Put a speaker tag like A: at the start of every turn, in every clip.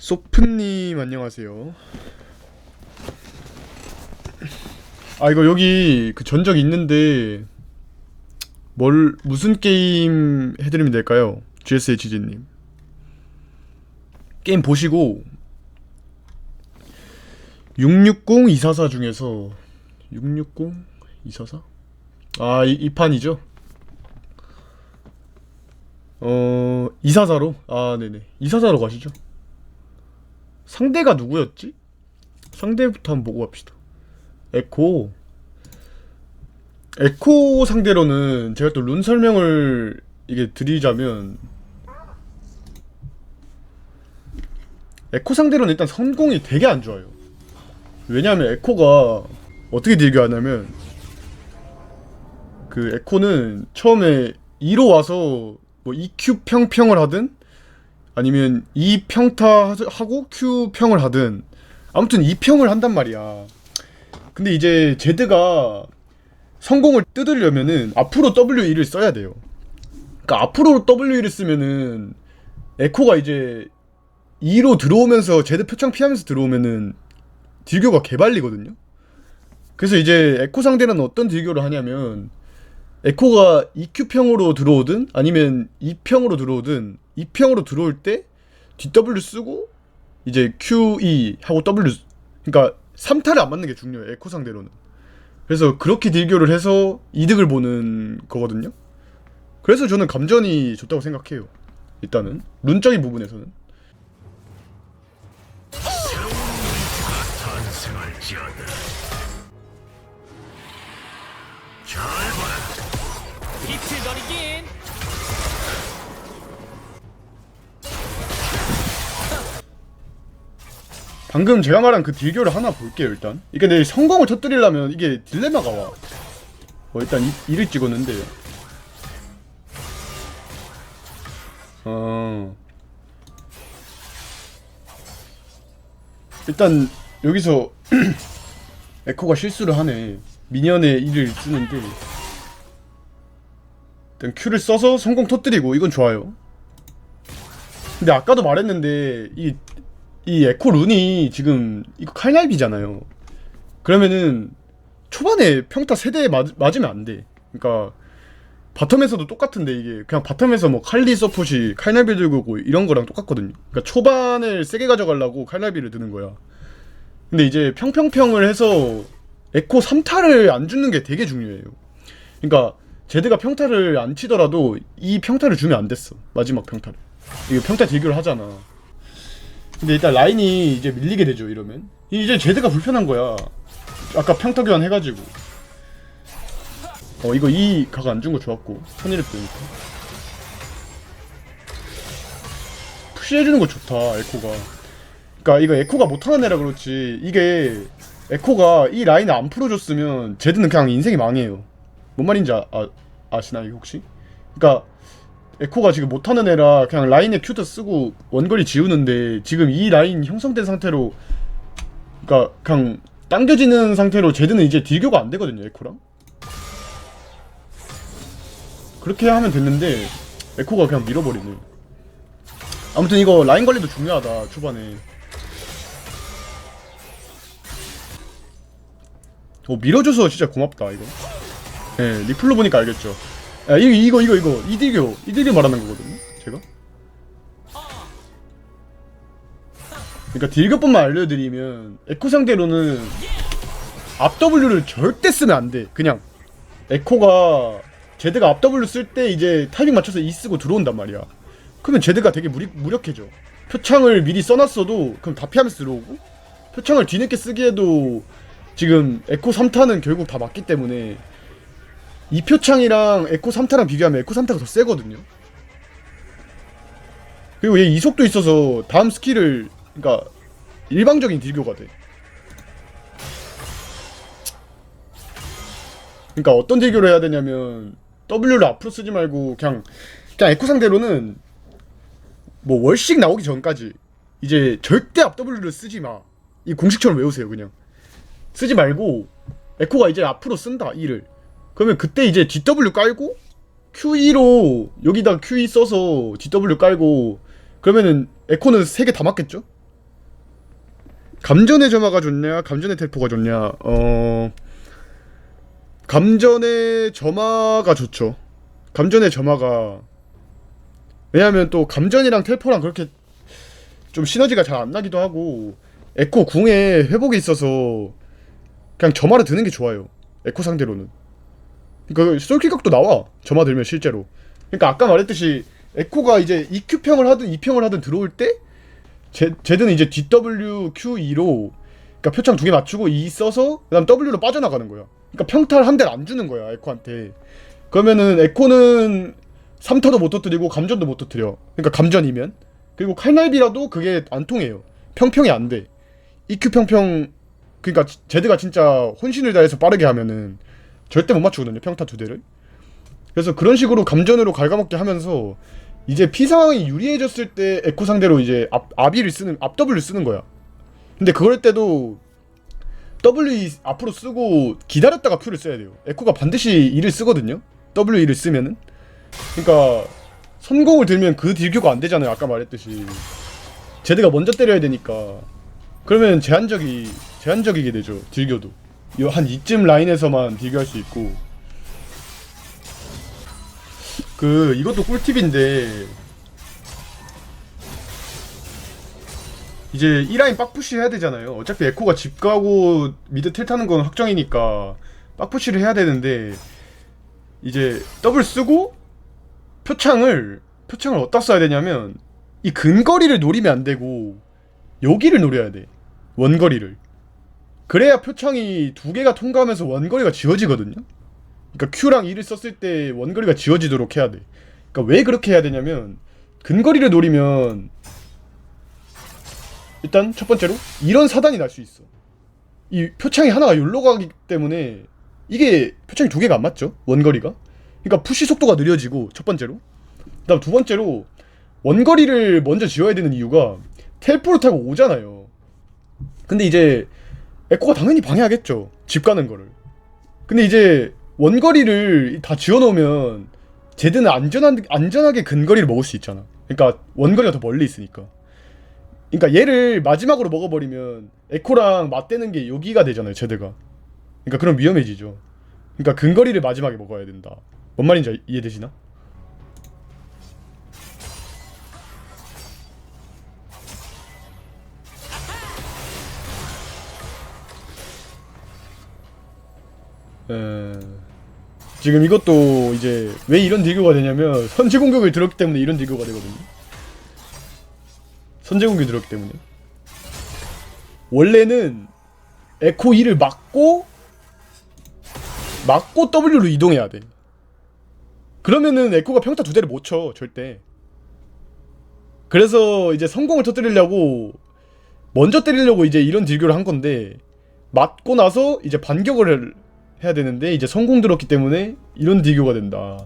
A: 소프님 안녕하세요. 아 이거 여기 그 전적 있는데 뭘 무슨 게임 해드리면 될까요? GSHG님 게임 보시고 660 244 중에서 660 244? 아, 이, 이 판이죠? 어, 244로? 아, 네네. 244로 가시죠. 상대가 누구였지? 상대부터 한번 보고 갑시다. 에코. 에코 상대로는 제가 또 룬 설명을 이게 드리자면 에코 상대로는 일단 성공이 되게 안 좋아요. 왜냐하면 에코가 어떻게 딜교 하냐면 그 에코는 처음에 2로 와서 뭐 EQ 평평을 하든 아니면 2 평타 하고 Q 평을 하든 아무튼 2평을 한단 말이야. 근데 이제 제드가 성공을 뜯으려면은 앞으로 W2를 써야 돼요. 그러니까 앞으로 W2를 쓰면은 에코가 이제 2로 들어오면서 제드 표창 피하면서 들어오면은 딜교가 개발리거든요. 그래서 이제 에코 상대는 어떤 딜교를 하냐면 에코가 EQ평으로 들어오든 아니면 2평으로 들어오든 2평으로 들어올 때 DW 쓰고 이제 QE 하고 W 그러니까 3타를 안 맞는 게 중요해요. 에코 상대로는. 그래서 그렇게 딜교를 해서 이득을 보는 거거든요. 그래서 저는 감전이 좋다고 생각해요. 일단은 룬적인 부분에서는
B: 비틀거리긴
A: 방금 제가 말한 그 딜교를 하나 볼게요 일단. 이게 내 성공을 터뜨리려면 이게 딜레마가 와. 어, 일단 이, 이를 찍었는데요 어. 일단 여기서 에코가 실수를 하네. 미니언의 이를 쓰는데. 일단 Q를 써서 성공 터뜨리고 이건 좋아요. 근데 아까도 말했는데 이 이 에코 룬이 지금 이거 칼날비잖아요. 그러면은 초반에 평타 세대 맞, 맞으면 안 돼. 그러니까 바텀에서도 똑같은데 이게 그냥 바텀에서 뭐 칼리 서폿이 칼날비 들고 오고 이런 거랑 똑같거든요. 그러니까 초반을 세게 가져가려고 칼날비를 드는 거야. 근데 이제 평평평을 해서 에코 3타를 안 주는 게 되게 중요해요. 그러니까 제드가 평타를 안 치더라도 이 평타를 주면 안 됐어. 마지막 평타를. 이거 평타 딜교를 하잖아. 근데 일단 라인이 이제 밀리게 되죠 이러면. 이제 제드가 불편한 거야. 아까 평타 교환 해가지고. 어 이거 이 각 안 준 거 좋았고 선의를 뜨니까 푸시해주는 거 좋다 에코가. 그니까 이거 에코가 못하는 애라 그렇지. 이게 에코가 이 라인을 안 풀어줬으면 제드는 그냥 인생이 망해요. 뭔 말인지 아, 아, 아시나요 혹시? 그니까 에코가 지금 못하는 애라 그냥 라인에 큐터 쓰고 원거리 지우는데 지금 이 라인 형성된 상태로 그니까 그냥 당겨지는 상태로 제드는 이제 딜교가 안 되거든요 에코랑. 그렇게 하면 됐는데 에코가 그냥 밀어버리네. 아무튼 이거 라인 관리도 중요하다 초반에. 어 밀어줘서 진짜 고맙다 이거. 예 리플로 보니까 알겠죠 야, 이거 이거 이거 이거. 이딜교. 이딜교 말하는 거거든요 제가. 그러니까 딜교뿐만 알려드리면 에코 상대로는 앞 W를 절대 쓰면 안 돼 그냥. 에코가 제드가 앞 W 쓸 때 이제 타이밍 맞춰서 E 쓰고 들어온단 말이야. 그러면 제드가 되게 무리, 무력해져. 표창을 미리 써놨어도 그럼 다 피하면서 들어오고 표창을 뒤늦게 쓰기에도 지금 에코 3타는 결국 다 맞기 때문에 이 표창이랑 에코 3타랑 비교하면 에코 3타가 더 세거든요. 그리고 얘 이속도 있어서 다음 스킬을 그러니까 일방적인 딜교가 돼. 그러니까 어떤 딜교를 해야 되냐면 W를 앞으로 쓰지 말고 그냥 그냥 에코 상대로는 뭐 월식 나오기 전까지 이제 절대 앞 W를 쓰지 마. 이 공식처럼 외우세요 그냥. 쓰지 말고 에코가 이제 앞으로 쓴다 이를. 그러면 그때 이제 DW 깔고 QE로 여기다 QE 써서 DW 깔고 그러면은 에코는 세개다 맞겠죠? 감전의 점화가 좋냐, 감전의 텔포가 좋냐? 어, 감전의 점화가 좋죠. 감전의 점화가 왜냐하면 또 감전이랑 텔포랑 그렇게 좀 시너지가 잘 안 나기도 하고 에코 궁에 회복이 있어서 그냥 점화를 드는 게 좋아요. 에코 상대로는. 그러니까 솔킬각도 나와. 점화 들면 실제로. 그러니까 아까 말했듯이 에코가 이제 EQ평을 하든 E평을 하든 들어올 때 제, 제드는 이제 DW Q2로 그러니까 표창 두 개 맞추고 E 써서 그다음 W로 빠져나가는 거야. 그러니까 평탈 한 대를 안 주는 거야 에코한테. 그러면은 에코는 3타도 못 터뜨리고 감전도 못 터뜨려. 그러니까 감전이면 그리고 칼날비라도 그게 안 통해요. 평평이 안 돼. EQ 평평 그러니까 지- 제드가 진짜 혼신을 다해서 빠르게 하면은 절대 못 맞추거든요. 평타 두 대를. 그래서 그런 식으로 감전으로 갉아먹게 하면서 이제 피 상황이 유리해졌을 때 에코 상대로 이제 앞 앞이를 쓰는 앞 W를 쓰는 거야. 근데 그럴 때도 W 이 앞으로 쓰고 기다렸다가 Q를 써야 돼요. 에코가 반드시 E를 쓰거든요. W E를 쓰면은. 그러니까 선공을 들면 그 딜교가 안 되잖아요. 아까 말했듯이 제드가 먼저 때려야 되니까 그러면 제한적이 제한적이게 되죠. 딜교도 요 한 이쯤 라인에서만 딜교할 수 있고 그 이것도 꿀팁인데 이제 1라인 빡푸시 해야 되잖아요. 어차피 에코가 집 가고 미드 텔 타는 건 확정이니까 빡푸시를 해야 되는데 이제 더블 쓰고 표창을 표창을 어디다 써야 되냐면 이 근거리를 노리면 안 되고 여기를 노려야 돼. 원거리를. 그래야 표창이 두 개가 통과하면서 원거리가 지워지거든요. 그러니까 Q랑 E를 썼을 때 원거리가 지워지도록 해야 돼. 그러니까 왜 그렇게 해야 되냐면 근거리를 노리면 일단 첫 번째로 이런 사단이 날 수 있어. 이 표창이 하나가 여기로 가기 때문에 이게 표창이 두 개가 안 맞죠? 원거리가. 그러니까 푸시 속도가 느려지고 첫 번째로. 그다음 두 번째로 원거리를 먼저 지어야 되는 이유가 텔포를 타고 오잖아요. 근데 이제 에코가 당연히 방해하겠죠. 집 가는 거를. 근데 이제 원거리를 다 지어놓으면 제드는 안전한, 안전하게 근거리를 먹을 수 있잖아. 그러니까 원거리가 더 멀리 있으니까. 그러니까 얘를 마지막으로 먹어버리면 에코랑 맞대는 게 여기가 되잖아요. 제드가. 그러니까 그럼 위험해지죠. 그러니까 근거리를 마지막에 먹어야 된다. 뭔 말인지 이해되시나? 에... 지금 이것도 이제 왜 이런 딜교가 되냐면 선제 공격을 들었기 때문에 이런 딜교가 되거든요. 선제 공격이 들었기 때문에. 원래는 에코 2를 막고 막고 W로 이동해야 돼. 그러면은 에코가 평타 두 대를 못 쳐, 절대. 그래서 이제 성공을 터뜨리려고 먼저 때리려고 이제 이런 딜교를 한 건데 맞고 나서 이제 반격을 해야 되는데 이제 성공 들었기 때문에 이런 딜교가 된다.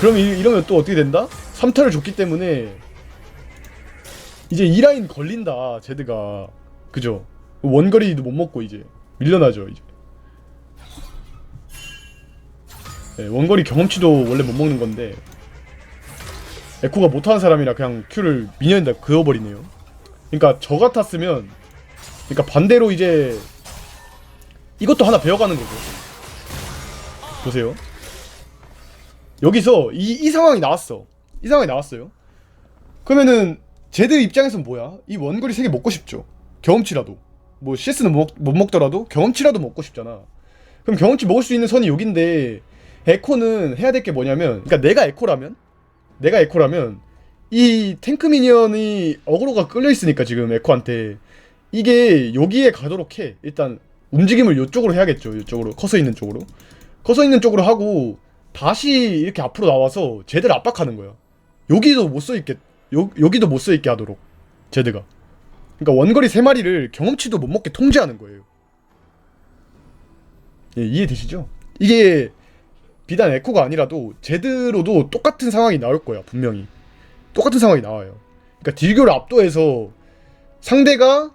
A: 그럼 이, 이러면 또 어떻게 된다? 3타를 줬기 때문에 이제 이 라인 걸린다 제드가 그죠? 원거리도 못 먹고 이제 밀려나죠 이제. 네, 원거리 경험치도 원래 못 먹는 건데 에코가 못하는 사람이라 그냥 큐를 미니언에다 그어버리네요. 그러니까 저 같았으면 그러니까 반대로 이제 이것도 하나 배워가는 거죠. 보세요. 여기서 이, 이 상황이 나왔어. 이 상황이 나왔어요. 그러면은 제드 입장에선 뭐야? 이 원거리 3개 먹고 싶죠. 경험치라도. 뭐 CS는 못, 못 먹더라도 경험치라도 먹고 싶잖아. 그럼 경험치 먹을 수 있는 선이 여긴데 에코는 해야 될 게 뭐냐면 그러니까 내가 에코라면 내가 에코라면 이 탱크 미니언이 어그로가 끌려 있으니까 지금 에코한테 이게 여기에 가도록 해. 일단 움직임을 이쪽으로 해야겠죠. 이쪽으로 커서 있는 쪽으로. 커서 있는 쪽으로 하고 다시 이렇게 앞으로 나와서 제대로 압박하는 거야. 여기도 못 써 있게 여, 여기도 못 써 있게 하도록 제드가. 그러니까 원거리 세 마리를 경험치도 못 먹게 통제하는 거예요. 예, 이해되시죠? 이게 비단 에코가 아니라도 제드로도 똑같은 상황이 나올 거야 분명히 똑같은 상황이 나와요. 그러니까 딜교를 압도해서 상대가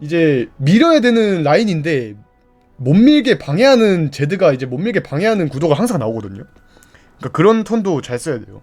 A: 이제 밀어야 되는 라인인데 못 밀게 방해하는 제드가 이제 못 밀게 방해하는 구도가 항상 나오거든요. 그러니까 그런 턴도 잘 써야 돼요.